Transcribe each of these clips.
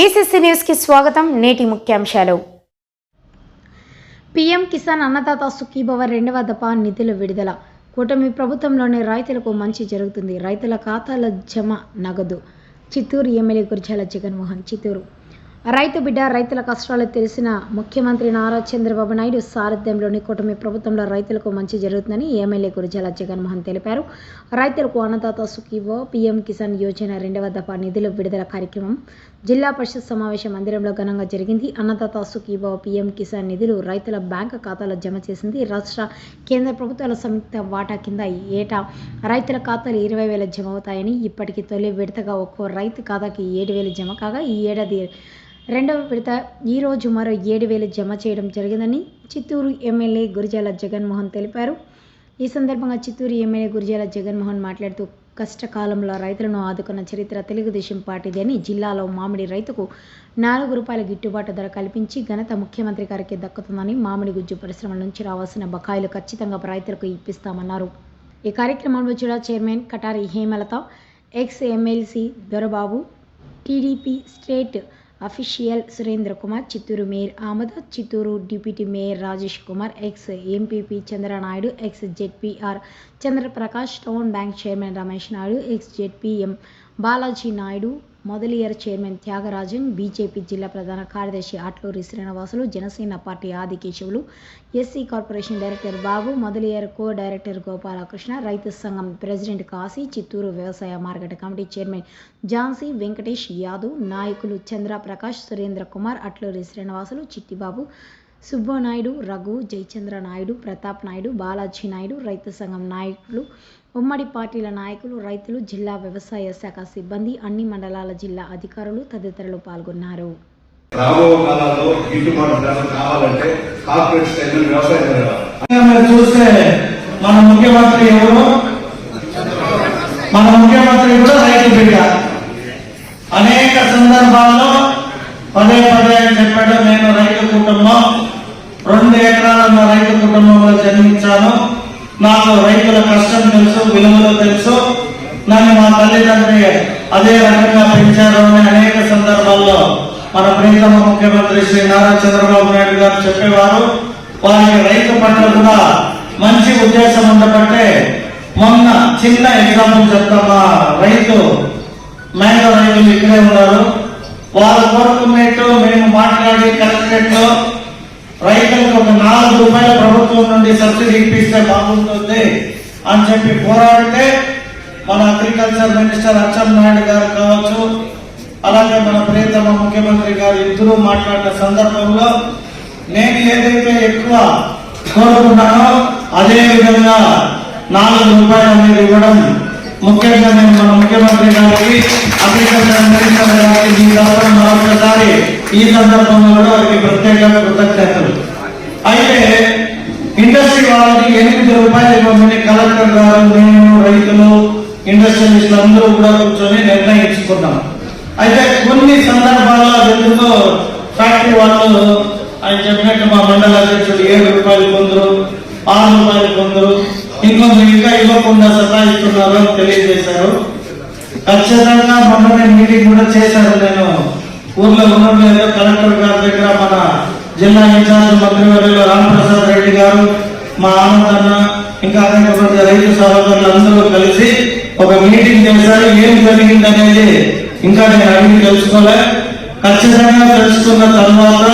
BCC న్యూస్కి స్వాగతం. నేటి ముఖ్యాంశాలు. పీఎం కిసాన్ అన్నదాత సుఖీభవ రెండవ దఫా నిధుల విడుదల. కూటమి ప్రభుత్వంలోనే రైతులకు మంచి జరుగుతుంది. రైతుల ఖాతాల జమ నగదు. చిత్తూరు ఎమ్మెల్యే గురిజాల జగన్మోహన్ చిత్తూరు రైతు బిడ్డ రైతుల కష్టాలు తెలిసిన ముఖ్యమంత్రి నారా చంద్రబాబు నాయుడు సారథ్యంలోని కూటమి ప్రభుత్వంలో రైతులకు మంచి జరుగుతుందని ఎమ్మెల్యే గురుజాల జగన్మోహన్ తెలిపారు. రైతులకు అన్నదాత సుఖీభవ పీఎం కిసాన్ యోజన రెండవ దఫా నిధుల విడుదల కార్యక్రమం జిల్లా పరిషత్ సమావేశ మందిరంలో ఘనంగా జరిగింది. అన్నదాత సుఖీభవ పీఎం కిసాన్ నిధులు రైతుల బ్యాంకు ఖాతాలో జమ చేసింది. రాష్ట్ర కేంద్ర ప్రభుత్వాల సంయుక్త వాటా కింద ఏటా రైతుల ఖాతాలు ఇరవై వేల జమ అవుతాయని ఇప్పటికి తొలి విడతగా ఒక్కో రైతు ఖాతాకి ఏడు వేలు జమ కాగా ఈ ఏడాది రెండవ విడత ఈ రోజు మరో ఏడు వేలు జమ చేయడం జరిగిందని చిత్తూరు ఎమ్మెల్యే గురిజాల జగన్మోహన్ తెలిపారు. ఈ సందర్భంగా చిత్తూరు ఎమ్మెల్యే గురిజాల జగన్మోహన్ మాట్లాడుతూ కష్టకాలంలో రైతులను ఆదుకున్న చరిత్ర తెలుగుదేశం పార్టీది అని జిల్లాలో మామిడి రైతుకు నాలుగు రూపాయల గిట్టుబాటు ధర కల్పించి ఘనత ముఖ్యమంత్రి గారికి దక్కుతుందని మామిడి గుజ్జు పరిశ్రమల నుంచి రావాల్సిన బకాయిలు ఖచ్చితంగా రైతులకు ఇప్పిస్తామన్నారు. ఈ కార్యక్రమంలో జిల్లా chairman Katari Hemalatha ex MLC Dorababu TDP state official Surendra Kumar Chittoor mayor Amada Chittoor deputy mayor Rajesh Kumar ex MPP Chandranaidu ex ZPR Chandraprakash town bank chairman Ramesh Naidu ex ZPM Balaji Naidu Mudaliar chairman Thyagarajan BJP జిల్లా ప్రధాన కార్యదర్శి Atluri Srinivasulu Janasena party Adikesavulu SC corporation director Babu Mudaliar co director Gopalakrishna రైతు సంఘం president Kasi Chittoor వ్యవసాయ market committee chairman Jhansi Venkatesh Yadav నాయకులు చంద్ర ప్రకాష్ సురేంద్ర కుమార్ అట్లూరి శ్రీనివాసులు చిట్టిబాబు సుబ్బనాయుడు రఘు జయచంద్ర నాయుడు ప్రతాప్ నాయుడు బాలాజీ నాయుడు రైతు సంఘం నాయకులు ఉమ్మడి పార్టీల నాయకులు రైతులు జిల్లా వ్యవసాయ శాఖ సిబ్బంది అన్ని మండలాల జిల్లా అధికారులు తదితరులు పాల్గొన్నారు. రాబో కాలాల్లో గిట్టుబాటు ధర కావాలంటే కార్పొరేట్ స్టైల్ వ్యవసాయం జరగాలి. మీరు చూస్తే మన ముఖ్యమంత్రి ఎవరు? మన ముఖ్యమంత్రి కూడా రైతు బిడ్డ. అనేక సందర్భాల్లో పదే పదే చెప్పాడు నేను రైతు కుటుంబం. రెండు ఎకరాల నా రైతు కుటుంబంలో జన్మించాను. నాకు రైతుల కష్టం తెలుసు విలువలు తెలుసు నన్ను మా తల్లిదండ్రి అదే రకంగా పెంచారు అని అనేక సందర్భాల్లో మన ప్రియతమ ముఖ్యమంత్రి శ్రీ నారా చంద్రబాబు నాయుడు గారు చెప్పేవారు. వారికి రైతు పట్ల కూడా మంచి ఉద్దేశం ఉండబట్టే మొన్న చిన్న ఎగ్జాంపుల్ చెప్తాం మా రైతు మేఘ రైతులు ఇక్కడే ఉన్నారు. వాళ్ళు కోరుకున్నట్టు మేము మాట్లాడి కలెక్టరేట్లో రైతులకు ఒక నాలుగు రూపాయల ప్రభుత్వం నుండి సబ్సిడీ ఇప్పిస్తే బాగుంటుంది అని చెప్పి పోరాడితే మన అగ్రికల్చర్ మినిస్టర్ అచ్చెన్నాయుడు గారు కావచ్చు అలాగే మన ప్రియతమ ముఖ్యమంత్రి గారు ఇద్దరు మాట్లాడిన సందర్భంలో నేను ఏదైతే ఎక్కువ కోరుకున్నానో అదే విధంగా నాలుగు రూపాయలు అనేది ఇవ్వడం ముఖ్యంగా నేను మన ముఖ్యమంత్రి గారికి అగ్రికల్చర్ మినిస్టర్ గారికి మీ తరఫున మరొకసారి ఈ సందర్భంలో కూడా వారికి ప్రత్యేకంగా కృతజ్ఞతలు. అయితే ఇండస్ట్రీ వాళ్ళకి ఎనిమిది రూపాయలు ఇవ్వమని కలెక్టర్ గారు మేము రైతులు ఇండస్ట్రియలిస్టులు అందరూ కూడా కూర్చొని నిర్ణయించుకున్నాం. అయితే కొన్ని సందర్భాల్లో ఎందుకో ఫ్యాక్టరీ వాళ్ళు ఆయన చెప్పినట్టు మా మండల అధ్యక్షుడు ఏడు రూపాయలు కొందరు ఆరు రూపాయలు కొందరు ఇంకొంచెం ఇంకా ఇవ్వకుండా సతాయిస్తున్నారు అని తెలియజేశారు. ఖచ్చితంగా మొన్న మీటింగ్ కూడా చేశారు నేను. ఊర్లో ఉన్నప్పుడు కలెక్టర్ గారి దగ్గర మన జిల్లా ఇన్ఛార్జ్ మంత్రివర్యులు రామప్రసాద్ రెడ్డి గారు మా ఆనందన్న ఇంకా అనేక మంది రైతు సహోదరులు అందరూ కలిసి ఒక మీటింగ్ చేశారు. ఏం జరిగింది అనేది ఇంకా నేను అడిగి తెలుసుకోలే. ఖచ్చితంగా తెలుసుకున్న తర్వాత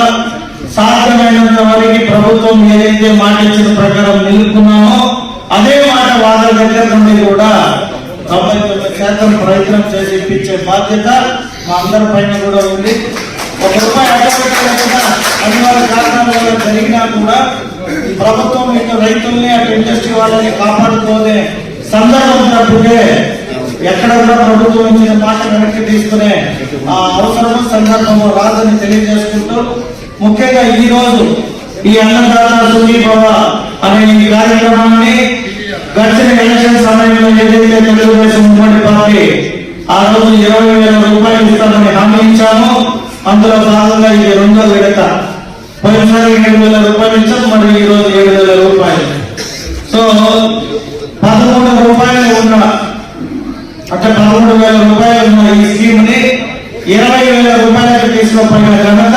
సాధ్యమైనంత వరకు ప్రభుత్వం ఏదైతే మాట ఇచ్చిన ప్రకారం నిలుపుకున్నామో అదే మాట వాళ్ళ దగ్గర నుండి కూడా శాతం ప్రయత్నం చేసి ఇప్పించే బాధ్యత మా అందరి పైన కూడా ఉంది. ఒక రూపాయి అడ్డపెట్టకుండా అనివార్య కారణాల వల్ల జరిగినా కూడా ఈ ప్రభుత్వం ఇటు రైతుల్ని అటు ఇండస్ట్రీ వాళ్ళని కాపాడుకోనే సందర్భం తప్పితే ఎక్కడ కూడా ప్రభుత్వం ఇచ్చిన మాట వెనక్కి తీసుకునే ఆ అవసరము సందర్భము రాదని తెలియజేసుకుంటూ ముఖ్యంగా ఈ రోజు ఈ అన్నదాత సుఖీభవ అనే ఈ కార్యక్రమాన్ని గడిచిన ఎలక్షన్ సమయంలో ఏదైతే తెలుగుదేశం ఉమ్మడి పార్టీ ఆ రోజు ఇరవై వేల రూపాయలు ఇస్తామని హామీ ఇచ్చామో అందులో భాగంగా ఇది రెండో విడత. పోయినసారి ఏడు వేల రూపాయలు ఇచ్చాం మరి ఈ రోజు ఏడు వేల రూపాయలు. సో పదమూడు రూపాయలు ఉన్న అంటే పదమూడు వేల రూపాయలు ఉన్న ఈ స్కీమ్ని ఇరవై వేల రూపాయలకు తీసుకుపోయిన ఘనత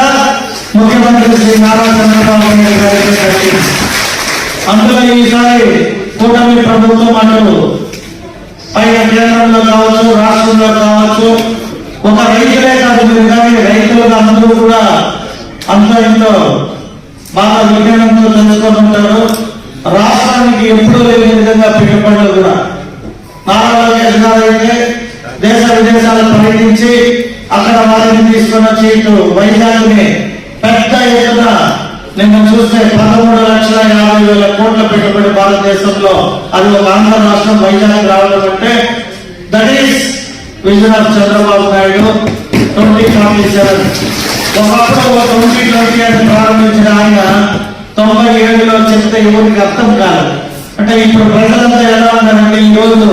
ముఖ్యమంత్రి శ్రీ నారా చంద్రబాబు నాయుడు గారికి అందులో ఈసారి కూటమి ప్రభుత్వం అటు పైన కేంద్రంలో కావచ్చు రాష్ట్రంలో కావచ్చు ఒక రైతులే కాదు మీరు కానీ రైతులు అందరూ కూడా అంత ఇంతో బాగా విజ్ఞానంతో తెలుసుకొని ఉంటారు. రాష్ట్రానికి ఎప్పుడూ లేని విధంగా పెట్టుబడులు కూడా నారా అయితే దేశ విదేశాలు పర్యటించి అక్కడ వారిని తీసుకొని వచ్చి ఇటు వైజాగ్ని పెద్ద ఎత్తున నిన్న చూస్తే పదమూడు లక్షల యాభై వేల కోట్ల పెట్టుబడి భారతదేశంలో అది ఒక ఆంధ్ర రాష్ట్రం వైజాగ్ రావడం అంటే that is vision of Chandrababu Naidu twenty twenty seven. ఒకప్పుడు ట్వంటీ ట్వంటీ అని ప్రారంభించిన ఆయన తొంభై ఏడులో చెప్తే ఎవరికి అర్థం కాదు. అంటే ఇప్పుడు ప్రజలంతా ఎలా ఉన్నారంటే ఈ రోజు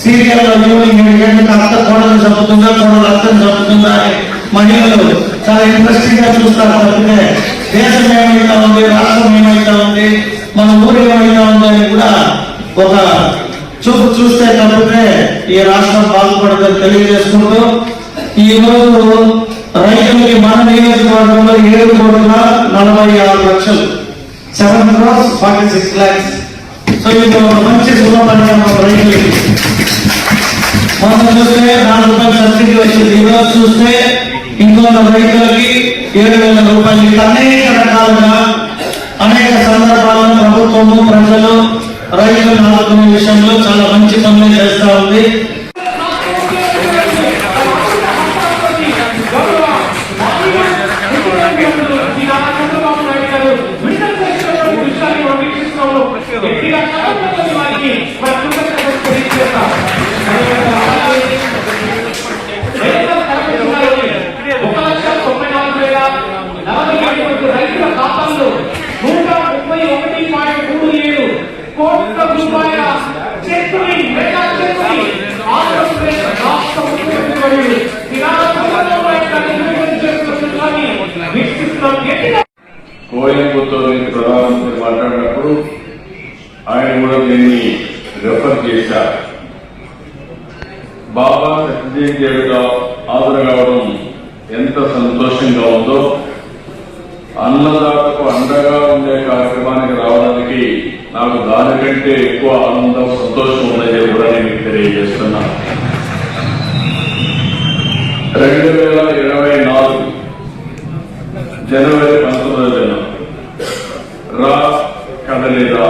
సీరియల్లో ఈవినింగ్ ఏడు గంటలకు అత్త కోడలు చంపుతుందా కోడలు అర్థం చంపుతుందా అని మహిళలు చాలా ఇంట్రెస్టింగ్గా చూస్తారు తప్పితే దేశం ఏమైతా ఉంది రాష్ట్రం ఏమైతా ఉంది మన ఊరు ఏమైతా ఉంది అని కూడా ఒక చూపు చూస్తే తప్పితే ఈ రాష్ట్రం బాగుపడదని తెలియజేసుకుంటూ ఈ రోజు రైతులకి మన నియోజకవర్గంలో ఏడు కోట్ల నలభై ఆరు లక్షలు. Seven crores forty six lakhs. So ఇది ఒక మంచి శుభ పరిణామం రైతులకి. మనం చూస్తే నాలుగు రూపాయలు సబ్సిడీ వచ్చింది. ఈ రోజు చూస్తే ఇంకొక రైతులకి ఏడు వేల రూపాయలు అనేక రకాలుగా అనేక సందర్భాలను ప్రభుత్వము ప్రజలు రైతులు ఆదుకునే విషయంలో చాలా మంచి పనులు చేస్తా ఉంది. కోట్ల రూపాయల చెక్కుని మెగా చెక్కుని ఆంధ్రప్రదేశ్ రాష్ట్ర ముఖ్యమంత్రి కోయంబత్తూరు నుంచి ప్రధానమంత్రి మాట్లాడినప్పుడు ఆయన కూడా దీన్ని రెఫర్ చేశారు. బాబా సత్యదేవ్ దేవుడిగా హాజరు కావడం ఎంత సంతోషంగా ఉందో అన్నదాతకు అండగా ఉండే కార్యక్రమానికి రావడానికి నాకు దానికంటే ఎక్కువ ఆనందం సంతోషం ఉన్నది కూడా నేను తెలియజేస్తున్నా. తెలియజేస్తున్నాను రెండు వేల ఇరవై నాలుగు జనవరి పంతొమ్మిదిన రా కదలిరా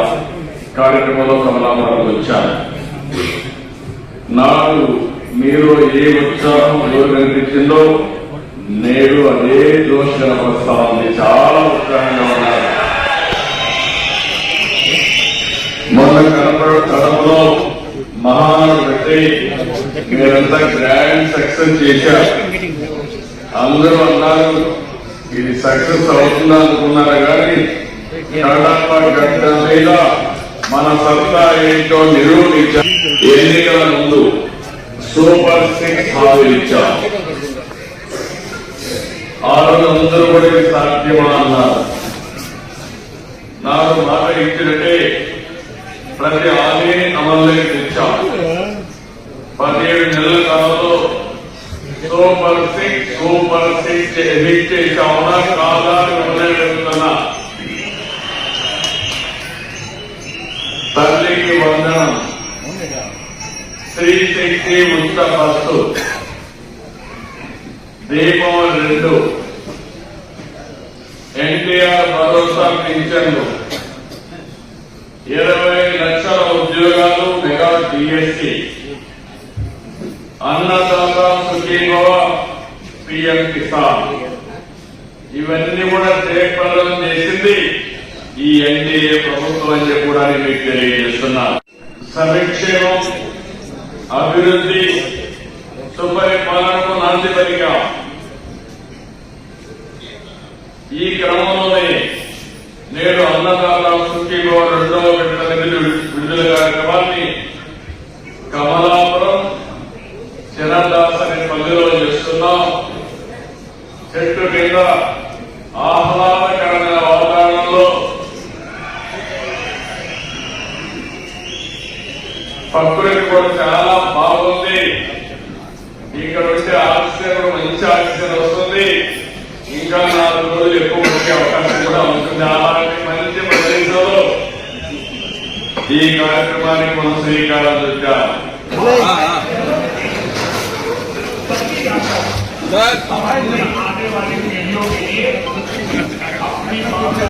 కార్యక్రమంలో కమలాపురం వచ్చాను. నాడు మీరు ఏ ఉత్సాహం ఎవరు కనిపించిందో నేడు అదే జోష్ కనపరుస్తా ఉంది. చాలా ఉత్సాహంగా ఉన్నారు. మొన్న కనపడ కడపలో మహానాడు పెట్టి మీరంతా గ్రాండ్ సక్సెస్ చేశారు. అందరూ అన్నారు ఇది సక్సెస్ అవుతుందా అనుకున్నారు కానీ కడప గడ్డ మీద మన సత్తా ఏంటో నిరూపించారు ఎన్నికల ముందు సూపర్ సిక్స్ హామీలు ఇచ్చాం ఆ రోజు అందరూ కూడా ఇది సాధ్యమా అన్నారు నాకు మాట ఇచ్చినట్టే ప్రతి హామీని అమల్లోకి తెచ్చాం పదిహేడు నెలల కాలంలో super six super six edit చేశామన్నా కాదా అని మిమ్మల్ని తల్లికి వందనం. స్త్రీ శక్తి ముస్తఫస్తు దీపం రెండు. ఎన్టీఆర్ భరోసా పింఛన్లు. ఇరవై లక్షల ఉద్యోగాలు mega DSC Annadata Sukhibhava PM Kisan. ఇవన్నీ కూడా జయప్రదం చేసింది ఈ ఎన్డీఏ ప్రభుత్వం అని చెప్పి కూడా నేను మీకు తెలియజేస్తున్నాను సంక్షేమం అభివృద్ధి సుపరిపాలనకు నాంది పలికాం. ఈ క్రమంలోనే నేడు అన్నదాత సుఖీభవ రెండవ విడత నిధులు విడుదల కార్యక్రమాన్ని కమలాపురం చిరదాస్ అనే పల్లెలో చేస్తున్నాం. చెట్టు కింద ఆహ్లాదకరమైన వాతావరణంలో ప్రకృతి కూడా చాలా బాగుంది. ఇక్కడ వచ్చే ఆక్సిజన్ మంచి ఆక్సిజన్ వస్తుంది ఈ కార్యక్రమానికి మనం శ్రీకారం చుట్టాం సార్